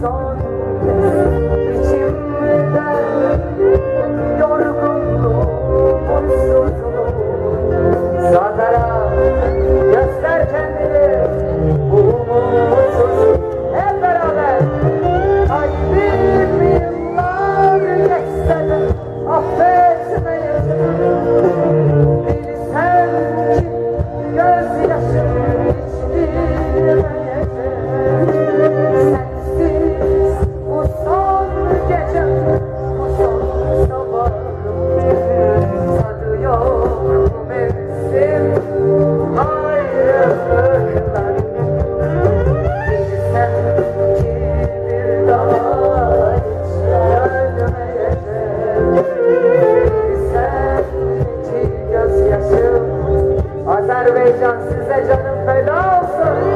song. can size canım feda olsun.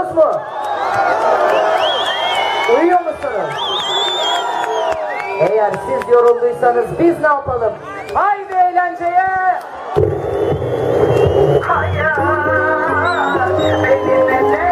Uyudunuz mu? Uyuyor musunuz? Eğer siz yorulduysanız biz ne yapalım? Haydi eğlenceye! Hayat, benimle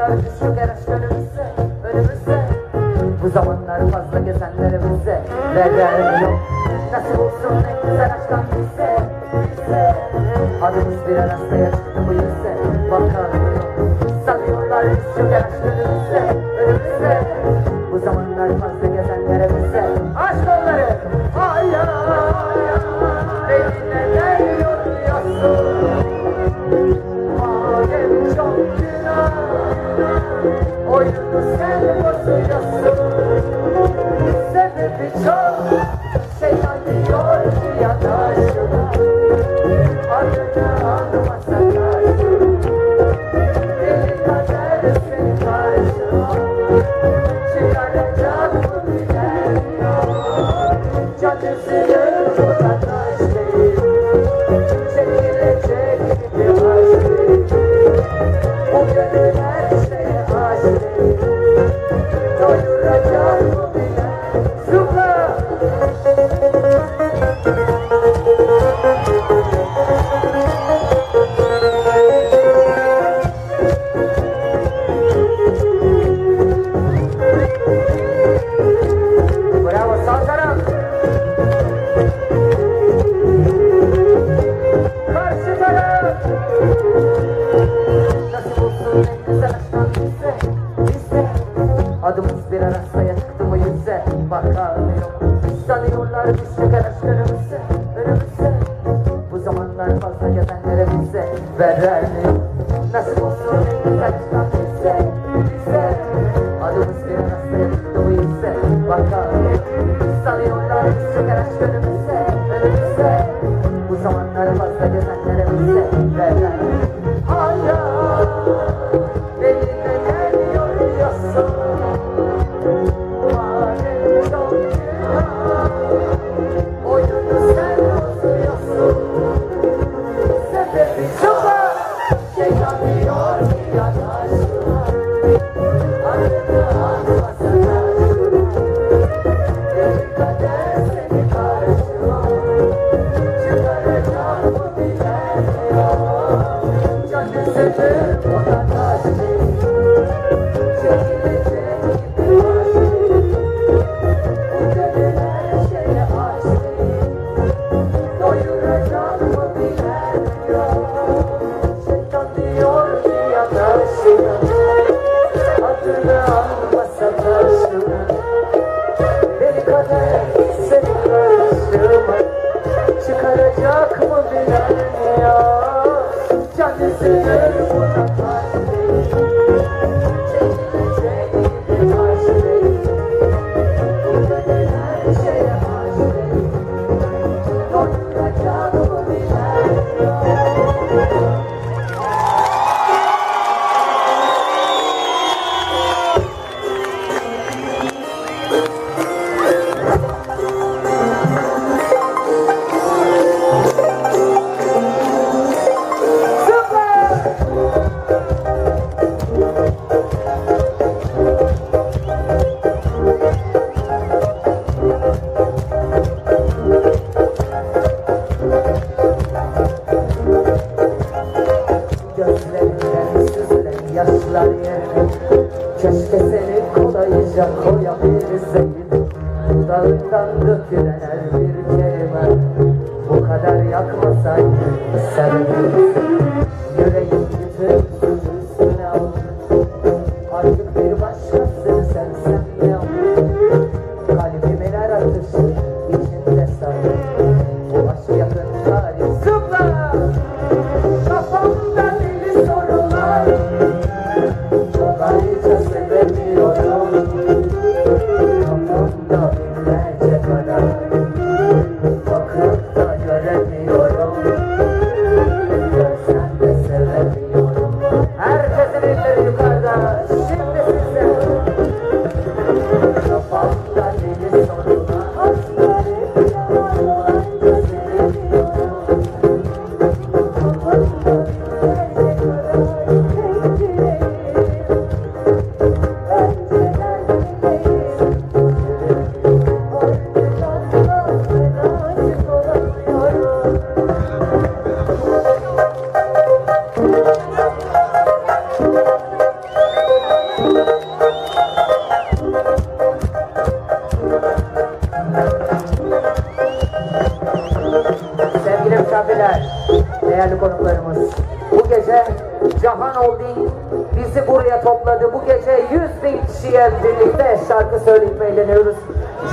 zamanlar biz çökeriz önümüzü, önümüzü Bu zamanlar fazla gezenlere bize Verler yok Nasıl olsun en güzel aşktan bize. Bize. Adımız bir arasında yaşadı bu yüze Bakar Sanıyorlar biz çökeriz önümüzü, önümüzü Bu zamanlar fazla décidé, faut Bakar, sarıyorlar, sokar aşklarımızı Gözlerinden süzülen yerine Keşke seni kolayca koyabilseydim Dudağından dökülen her bir kelime. Bu kadar yakmasaydı sevgilim up. Konuklarımız. Bu gece Cahan Holding bizi buraya topladı. Bu gece 100 bin kişiye birlikte şarkı söyleyip eğleniyoruz.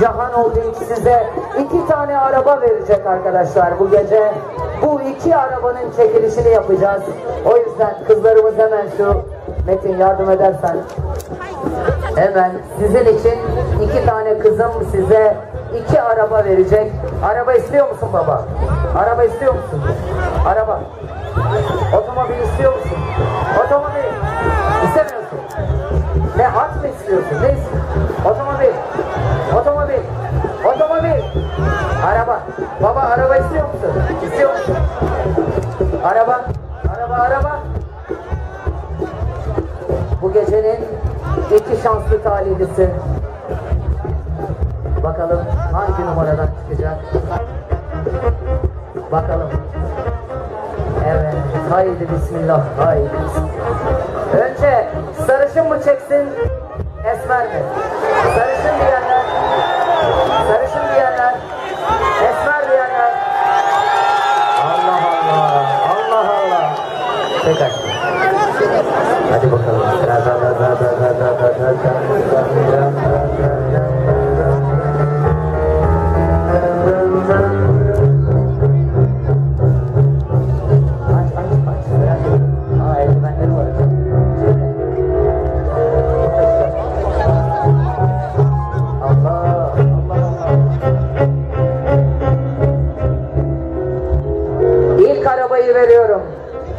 Cahan Holding size iki tane araba verecek arkadaşlar bu gece. Bu iki arabanın çekilişini yapacağız. O yüzden kızlarımız hemen şu Metin yardım edersen Hemen sizin için iki tane kızım size iki araba verecek. Araba istiyor musun baba? Araba istiyor musun? Araba. Otomobil istiyor musun? Otomobil. İstemiyorsun. Ne at mı istiyorsun? Ne istiyorsun? Otomobil. Otomobil. Otomobil. Araba. Baba araba istiyor musun? İstiyor musun? Araba. Araba araba. Bu gecenin iki şanslı talihlisi. Bakalım hangi numaradan çıkacak? Bakalım. Evet, haydi bismillah, haydi bismillah. Önce sarışın mı çeksin, esmer mi? Sarışın diyenler, sarışın diyenler, esmer diyenler. Allah Allah, Allah Allah. Tek aşkım. Hadi bakalım. Arabayı veriyorum.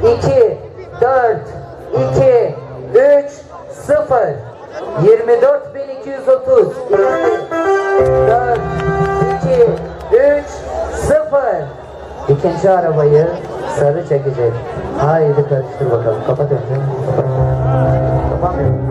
2, 4, 2, 3, 0. 24.230. 4, 2, 3, 0. İkinci arabayı sarı çekecek. Haydi karıştır bakalım. Kapat önce. Kapamıyor. Ver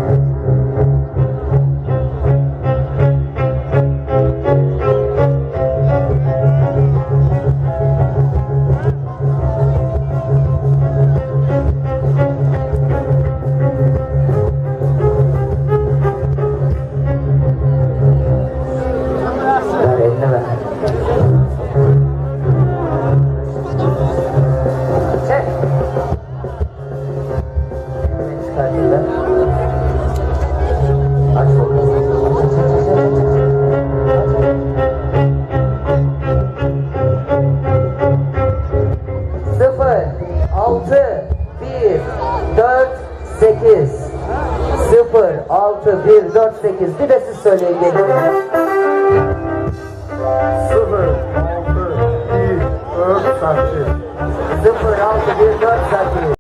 8'di ve siz söyleyin.